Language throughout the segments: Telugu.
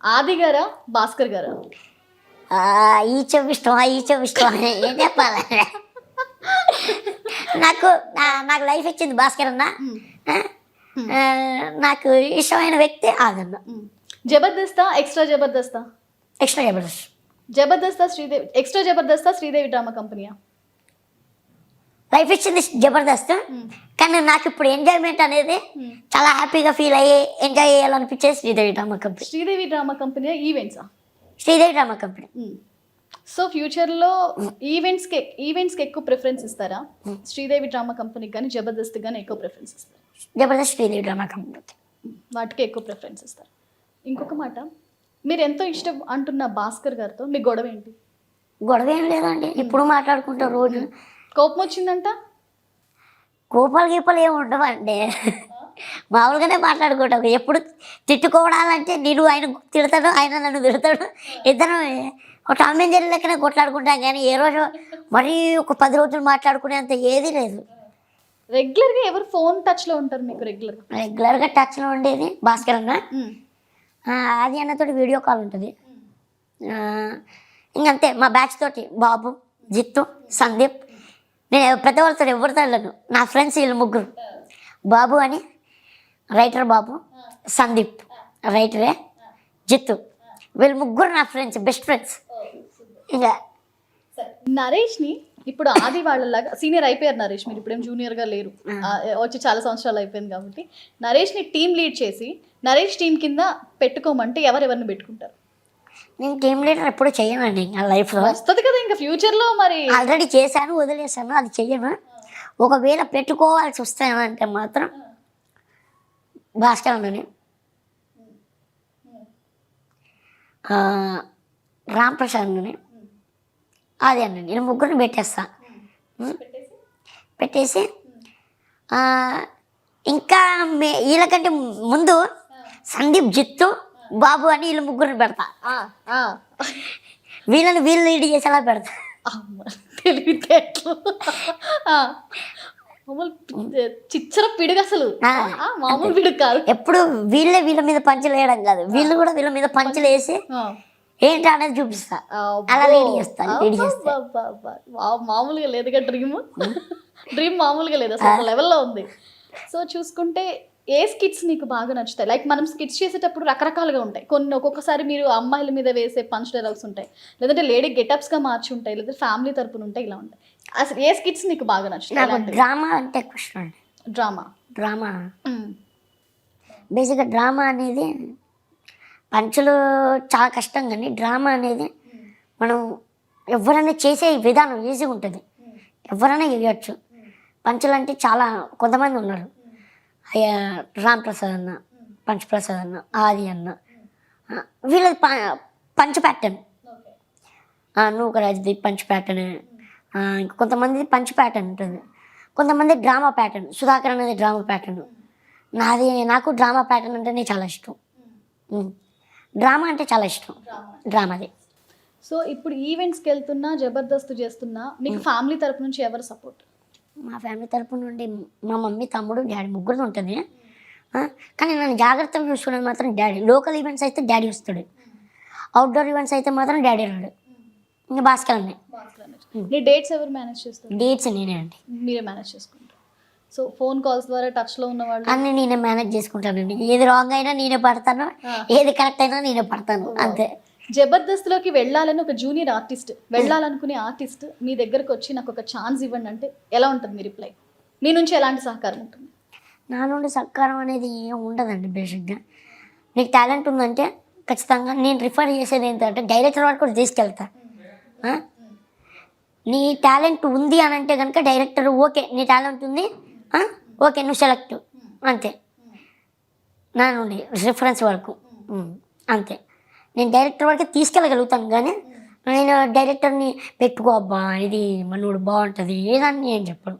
ఆది గారా భాస్కర్ గారా? ఈ ఇష్టం ఈ చెవి ఇష్టం ఏం చెప్పాలి? నాకు నాకు లైఫ్ ఇచ్చింది భాస్కర్ అన్న. నాకు ఇష్టమైన వ్యక్తి ఆదన్న. జబర్దస్తా ఎక్స్ట్రా జబర్దస్తా? ఎక్స్ట్రా జబర్దస్త్. జబర్దస్తా శ్రీదేవి ఎక్స్ట్రా జబర్దస్తా శ్రీదేవి డ్రామా కంపెనీయా? లైఫ్ ఇచ్చింది జబర్దస్త్. కానీ నాకు ఇప్పుడు ఎంజాయ్మెంట్ అనేది చాలా హ్యాపీగా ఫీల్ అయ్యి enjoy చేయాలనిపించేది Sridevi drama company Sridevi drama company ఈవెంట్సా Sridevi drama company so ఫ్యూచర్లో ఈవెంట్స్కి ఈవెంట్స్కి ఎక్కువ ప్రిఫరెన్స్ ఇస్తారా? శ్రీదేవి డ్రామా కంపెనీకి కానీ జబర్దస్త్ కానీ ఎక్కువ ప్రిఫరెన్స్ ఇస్తారు? జబర్దస్త్ శ్రీదేవి డ్రామా కంపెనీ వాటికి ఎక్కువ ప్రిఫరెన్స్ ఇస్తారు? ఇంకొక మాట మీరు ఎంతో ఇష్టం అంటున్న భాస్కర్ గారితో మీ గొడవ ఏంటి గొడవ ఏం లేదండి. ఇప్పుడు మాట్లాడుకుంటాం రోజు. కోపం వచ్చిందంట? కోపాలు గీపాలు ఏమి ఉండవండి. మామూలుగానే మాట్లాడుకుంటాం. ఎప్పుడు తిట్టుకోవడాలంటే నేను ఆయన తిడతాడు ఆయన నన్ను తిడతాడు. ఇద్దరం ఒక టామ్ అండ్ జెర్రీ లెక్కనే కొట్లాడుకుంటాం కానీ ఏ రోజు మరీ ఒక పది రోజులు మాట్లాడుకునేంత ఏదీ లేదు. రెగ్యులర్గా ఎవరు ఫోన్ టచ్లో ఉంటారు మీకు రెగ్యులర్గా? రెగ్యులర్గా టచ్లో ఉండేది భాస్కర్ అన్న ఆది అన్నతో వీడియో కాల్ ఉంటుంది. ఇంకంతే మా బ్యాచ్ తోటి బాబు జిత్తు సందీప్ నేను పెద్దవాళ్ళతో ఎవరితో వెళ్ళను. నా ఫ్రెండ్స్ వీళ్ళు ముగ్గురు. బాబు అని రైటర్ బాబు సందీప్. రైటరే జిత్తు. వీళ్ళు ముగ్గురు నా ఫ్రెండ్స్ బెస్ట్ ఫ్రెండ్స్ ఇంకా నరేష్ని ఇప్పుడు ఆది వాళ్ళలాగా సీనియర్ అయిపోయారు నరేష్ మీరు. ఇప్పుడేం జూనియర్గా లేరు. వచ్చి చాలా సంవత్సరాలు అయిపోయింది కాబట్టి నరేష్ని టీం లీడ్ చేసి నరేష్ టీం కింద పెట్టుకోమంటే ఎవరెవరిని పెట్టుకుంటారు? నేను టీమ్ లీడర్ ఎప్పుడు చేయనండి నా లైఫ్లో. వస్తుంది కదా ఇంకా ఫ్యూచర్లో మరి. ఆల్రెడీ చేశాను వదిలేశాను అది చెయ్యను. ఒకవేళ పెట్టుకోవాల్సి వస్తానంటే మాత్రం భాస్కర్ అన్నని ఆ, రామ్ ప్రసాద్ అన్నని అది అన్నని నేను ముగ్గురిని పెట్టేస్తా? పెట్టేసి ఇంకా మే వీళ్ళకంటే ముందు సందీప్ జిత్తు బాబు అని వీళ్ళు ముగ్గురిని పెడతా. ఆ, ఆ. వీళ్ళని వీళ్ళు లీడ్ చేసేలా పెడతా. అమ్మ, తెలివితేటలు ఆ. మామూలు పి- చిచ్చర పిడుగు అసలు. మామూలు పిడుగు కాదు. ఎప్పుడు వీళ్ళే వీళ్ళ మీద పంచులు వేయడం కాదు. వీళ్ళు కూడా వీళ్ళ మీద పంచులు వేసి. ఏంటి అనేది చూపిస్తా. అలా lead చేస్తా. వావ్, మామూలుగా లేదుగా డ్రీమ్. డ్రీమ్ మామూలుగా లేదు అసలు లెవెల్లో ఉంది. సో చూసుకుంటే ఏ స్కిట్స్ నీకు బాగా నచ్చుతాయి? లైక్ మనం స్కిట్స్ చేసేటప్పుడు రకరకాలుగా ఉంటాయి. కొన్ని ఒక్కొక్కసారి మీరు అమ్మాయిల మీద వేసే పంచ్ డైలాగ్స్ ఉంటాయి. లేదంటే లేడీ గెటప్స్గా మార్చి ఉంటాయి. లేదా ఫ్యామిలీ తరపున ఉంటాయి. ఇలా ఉంటాయి. అసలు ఏ స్కిట్స్ నీకు బాగా నచ్చుతాయి? డ్రామా అంటే ఎక్కువ డ్రామా? డ్రామా? బేసిక్గా డ్రామా అనేది పంచులు చాలా కష్టం కానీ డ్రామా అనేది మనం ఎవరైనా చేసే విధానం ఈజీగా ఉంటుంది. ఎవరైనా చేయొచ్చు. పంచులు అంటే చాలా కొంతమంది ఉన్నారు. అయ్యా రామ్ ప్రసాద్ అన్న పంచ్ ప్రసాద్ అన్న ఆది అన్న వీళ్ళది పంచ్ ప్యాటర్న్ నూకరాజ్ది పంచ్ ప్యాటర్న్ ఇంకా కొంతమంది పంచ్ ప్యాటర్న్ ఉంటుంది. కొంతమంది డ్రామా ప్యాటర్న్. సుధాకర్ అనేది డ్రామా ప్యాటర్న్. నాది నాకు డ్రామా ప్యాటర్న్ అంటేనే చాలా ఇష్టం. డ్రామా అంటే చాలా ఇష్టం. డ్రామాది. సో ఇప్పుడు ఈవెంట్స్కి వెళ్తున్నా జబర్దస్త్ చేస్తున్నా మీకు ఫ్యామిలీ తరపు నుంచి ఎవరు సపోర్ట్? మా ఫ్యామిలీ తరపు నుండి మా మమ్మీ తమ్ముడు డాడీ ముగ్గురు ఉంటుంది. కానీ నన్ను జాగ్రత్తగా చూసుకునేది మాత్రం డాడీ. లోకల్ ఈవెంట్స్ అయితే డాడీ వస్తాడు. అవుట్డోర్ ఈవెంట్స్ అయితే మాత్రం డాడీ రాడు. ఇంకా భాస్కర్ అన్నీ. డేట్స్ ఎవరు మేనేజ్ చేస్తారు? డేట్స్ నేనే అండి. మీరే మేనేజ్ చేసుకుంటారు. సో ఫోన్ కాల్స్ ద్వారా టచ్లో ఉన్న వాళ్ళు అన్నీ నేనే మేనేజ్ చేసుకుంటానండి. ఏది రాంగ్ అయినా నేనే పడతాను. ఏది కరెక్ట్ అయినా నేనే పడతాను. అంతే. జబర్దస్త్లోకి వెళ్ళాలని ఒక జూనియర్ ఆర్టిస్ట్ వెళ్ళాలనుకునే ఆర్టిస్ట్ మీ దగ్గరకు వచ్చి నాకు ఒక ఛాన్స్ ఇవ్వండి అంటే ఎలా ఉంటుంది మీ రిప్లై? మీ నుంచి ఎలాంటి సహకారం ఉంటుంది? నా నుండి సహకారం అనేది ఏం ఉండదండి బేసిక్గా. నీకు టాలెంట్ ఉందంటే ఖచ్చితంగా నేను రిఫర్ చేసేది ఏంటంటే డైరెక్టర్ వరకు కూడా తీసుకెళ్తా. నీ టాలెంట్ ఉంది అని అంటే కనుక డైరెక్టర్ ఓకే నీ టాలెంట్ ఉంది ఓకే నువ్వు సెలెక్ట్. అంతే. నా నుండి రిఫరెన్స్ వరకు. అంతే. నేను డైరెక్టర్ వరకే తీసుకెళ్ళగలుగుతాను కానీ నేను డైరెక్టర్ని పెట్టుకో అబ్బా ఇది మనోడు బాగుంటుంది ఏదని నేను చెప్పను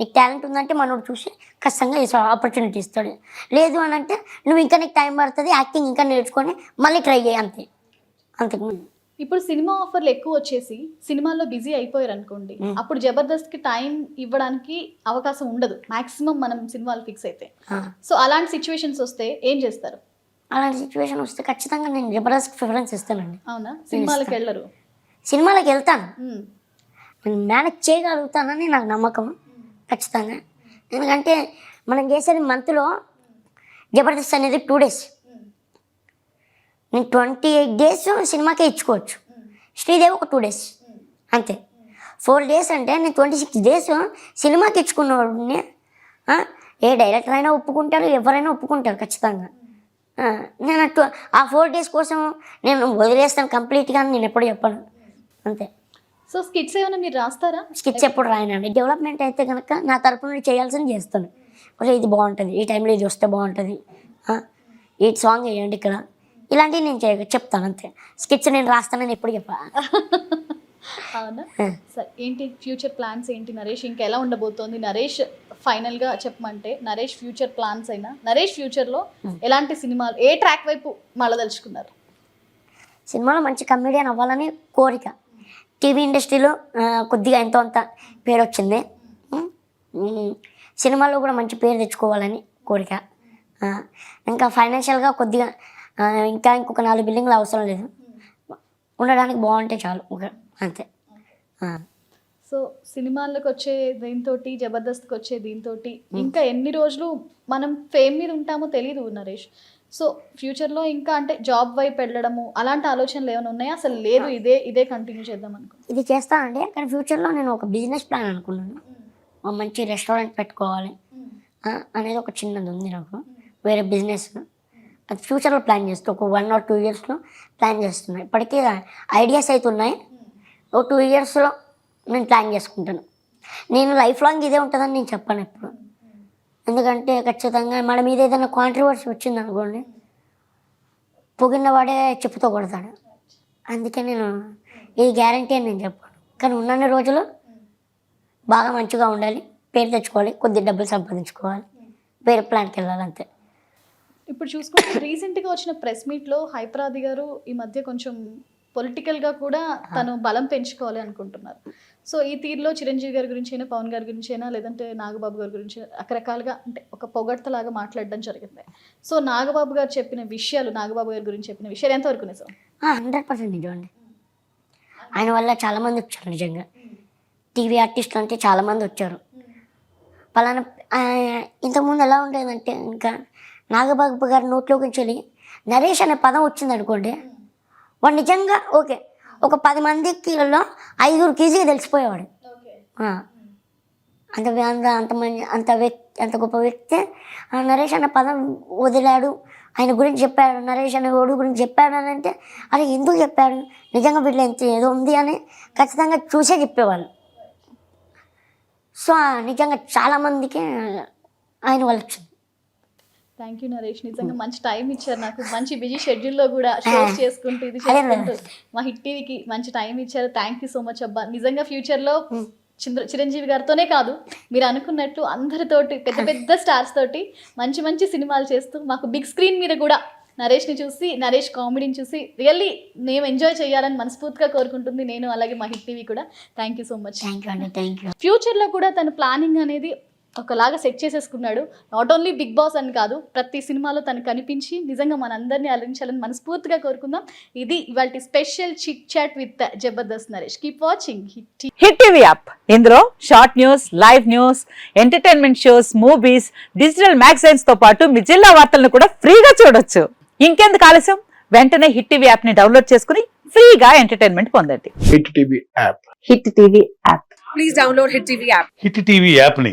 నీకు టాలెంట్ ఉందంటే మనోడు చూసి ఖచ్చితంగా ఈ ఆపర్చునిటీ ఇస్తాడు. లేదు అని అంటే నువ్వు ఇంకా నీకు టైం పడుతుంది యాక్టింగ్ ఇంకా నేర్చుకొని మళ్ళీ ట్రై చేయి అంతే. అంతకు ఇప్పుడు సినిమా ఆఫర్లు ఎక్కువ వచ్చేసి సినిమాల్లో బిజీ అయిపోయారు అనుకోండి అప్పుడు జబర్దస్త్కి టైం ఇవ్వడానికి అవకాశం ఉండదు. మాక్సిమం మనం సినిమాలు ఫిక్స్ అయితే. సో అలాంటి సిచ్యువేషన్స్ వస్తే ఏం చేస్తారు? అలాంటి సిచ్యువేషన్ వస్తే ఖచ్చితంగా నేను జబర్దస్త్ ప్రిఫరెన్స్ ఇస్తానండి. అవునా? సినిమాలకు వెళ్ళరు? సినిమాలకు వెళ్తాను. నేను మేనేజ్ చేయగలుగుతానని నాకు నమ్మకం. ఖచ్చితంగా. ఎందుకంటే మనం చేసేది మంత్లో జబర్దస్త్ అనేది టూ డేస్ నేను ట్వంటీ ఎయిట్ డేస్ సినిమాకే ఇచ్చుకోవచ్చు. శ్రీదేవి ఒక టూ డేస్ అంతే. ఫోర్ డేస్ అంటే నేను ట్వంటీ సిక్స్ డేస్ సినిమాకి ఇచ్చుకున్నవాడిని ఏ డైరెక్టర్ అయినా ఒప్పుకుంటారు ఎవరైనా ఒప్పుకుంటారు ఖచ్చితంగా. నేను అటు ఆ ఫోర్ డేస్ కోసం నేను వదిలేస్తాను కంప్లీట్గా నేను ఎప్పుడు చెప్పను. అంతే. సో స్కిట్స్ ఏమైనా మీరు రాస్తారా? స్కిచ్ ఎప్పుడు రాయనండి. డెవలప్మెంట్ అయితే కనుక నా తరపు నుండి చేయాల్సింది చేస్తాను. కొంచెం ఇది బాగుంటుంది. ఈ టైంలో ఇది వస్తే బాగుంటుంది. ఈ సాంగ్ వేయండి ఇక్కడ. ఇలాంటివి నేను చెప్తాను అంతే. స్కిట్స్ నేను రాస్తానని ఎప్పుడు చెప్పా అవునా? సరే ఏంటి ఫ్యూచర్ ప్లాన్స్ ఏంటి నరేష్? ఇంకా ఎలా ఉండబోతోంది? నరేష్ ఫైనల్గా చెప్పమంటే నరేష్ ఫ్యూచర్ ప్లాన్స్ అయినా నరేష్ ఫ్యూచర్లో ఎలాంటి సినిమాలు ఏ ట్రాక్ వైపు మళ్ళదలుచుకున్నారు సినిమాలో మంచి కమెడియన్ అవ్వాలని కోరిక. టీవీ ఇండస్ట్రీలో కొద్దిగా ఎంతో అంత పేరు వచ్చింది సినిమాలో కూడా మంచి పేరు తెచ్చుకోవాలని కోరిక. ఇంకా ఫైనాన్షియల్గా కొద్దిగా ఇంకా ఇంకొక నాలుగు బిల్డింగ్లు అవసరం లేదు. ఉండడానికి బాగుంటే చాలు. ఒక అంతే. సో సినిమాల్లోకి వచ్చే దీంతో జబర్దస్త్కి వచ్చే దీంతో ఇంకా ఎన్ని రోజులు మనం ఫేమ్ మీద ఉంటామో తెలియదు నరేష్. సో ఫ్యూచర్లో ఇంకా అంటే జాబ్ వైపు వెళ్ళడము అలాంటి ఆలోచనలు ఏమైనా ఉన్నాయా? అసలు లేదు ఇదే ఇదే కంటిన్యూ చేద్దాం అనుకో. ఇది చేస్తానండి కానీ ఫ్యూచర్లో నేను ఒక బిజినెస్ ప్లాన్ అనుకున్నాను. ఒక మంచి రెస్టారెంట్ పెట్టుకోవాలి. అనేది ఒక చిన్నది ఉంది నాకు. వేరే బిజినెస్. అది ఫ్యూచర్లో ప్లాన్ చేస్తా. ఒక వన్ ఆర్ టూ ఇయర్స్లో ప్లాన్ చేస్తున్నా. ఇప్పటికీ ఐడియాస్ అయితే ఉన్నాయి. ఒక టూ ఇయర్స్లో నేను ప్లాన్ చేసుకుంటాను. నేను లైఫ్ లాంగ్ ఇదే ఉంటుందని నేను చెప్పాను ఎప్పుడు. ఎందుకంటే ఖచ్చితంగా మన మీద ఏదైనా కాంట్రవర్సీ వచ్చిందనుకోండి పొగిన వాడే చెప్పుతో కొడతాడు. అందుకే నేను ఇది గ్యారంటీ అని నేను చెప్పాను. కానీ ఉన్నన్ని రోజులు బాగా మంచిగా ఉండాలి పేరు తెచ్చుకోవాలి కొద్ది డబ్బులు సంపాదించుకోవాలి వేరే ప్లాన్కి వెళ్ళాలి అంతే. ఇప్పుడు చూసుకుంటే రీసెంట్గా వచ్చిన ప్రెస్ మీట్లో హైపరాది గారు ఈ మధ్య కొంచెం పొలిటికల్గా కూడా తను బలం పెంచుకోవాలి అనుకుంటున్నారు. సో ఈ తీరులో చిరంజీవి గారి గురించి అయినా పవన్ గారి గురించి అయినా లేదంటే నాగబాబు గారి గురించి రకరకాలుగా అంటే ఒక పొగడ్తలాగా మాట్లాడడం జరిగింది. సో నాగబాబు గారు చెప్పిన విషయాలు నాగబాబు గారి గురించి చెప్పిన విషయాలు ఎంతవరకు నిజం? హండ్రెడ్ పర్సెంట్ నిజం అండి. ఆయన వల్ల చాలామంది వచ్చారు నిజంగా. టీవీ ఆర్టిస్టులు అంటే చాలామంది వచ్చారు. పలానా ఇంతకుముందు ఎలా ఉండేదంటే ఇంకా నాగబాబు గారి నోట్లోకి నుంచి నరేష్ అనే పదం వచ్చింది అనుకోండి వాడు నిజంగా ఓకే ఒక పది మందికిలో ఐదుగురికి ఈజీగా తెలిసిపోయేవాడు. అంత అంత అంత మంచి అంత వ్యక్తి అంత గొప్ప వ్యక్తి. ఆ నరేష్ అన్న పదం వదిలాడు. ఆయన గురించి చెప్పాడు నరేష్ అనే ఓడు గురించి చెప్పాడు అని అంటే అరే ఎందుకు చెప్పాడు? నిజంగా వీళ్ళు ఎంత ఏదో ఉంది అని ఖచ్చితంగా చూసే చెప్పేవాళ్ళు. సో నిజంగా చాలామందికి ఆయన వచ్చింది థ్యాంక్ యూ నరేష్ నిజంగా మంచి టైం ఇచ్చారు నాకు. మంచి బిజీ షెడ్యూల్లో కూడా షోస్ చేసుకుంటూ ఇది చేసుకుంటూ మా హిట్ టీవీకి మంచి టైం ఇచ్చారు. థ్యాంక్ యూ సో మచ్ అబ్బా. నిజంగా ఫ్యూచర్లో చంద్ర చిరంజీవి గారితోనే కాదు మీరు అనుకున్నట్టు అందరితోటి పెద్ద పెద్ద స్టార్స్ తోటి మంచి మంచి సినిమాలు చేస్తూ మాకు బిగ్ స్క్రీన్ మీద కూడా నరేష్ని చూసి నరేష్ కామెడీని చూసి రియల్లీ మేము ఎంజాయ్ చేయాలని మనస్ఫూర్తిగా కోరుకుంటుంది నేను అలాగే మా హిట్ టీవీ కూడా. థ్యాంక్ యూ సో మచ్ ఫ్యూచర్లో కూడా తన ప్లానింగ్ అనేది ఒకలాగా సెట్ చేసేసుకున్నాడు. నాట్ ఓన్లీ బిగ్ బాస్ అని కాదు ప్రతి సినిమాలో తను కనిపించి నిజంగా మనందరినీ అలరించాలని మనస్ఫూర్తిగా కోరుకుందాం. ఇది ఇవాళ special chit chat with Jabardasth Naresh. Keep watching hit hit TV app ఇందులో short news live news entertainment shows movies digital మ్యాగజైన్స్తో పాటు మీ జిల్లా వార్తలను కూడా ఫ్రీగా చూడొచ్చు. ఇంకెందుకు ఆలస్యం? వెంటనే హిట్ టీవీ యాప్ని డౌన్లోడ్ చేసుకుని ఫ్రీగా ఎంటర్టైన్మెంట్ పొందండి. Hit TV app hit TV app please download Hit TV app. Hit TV యాప్ని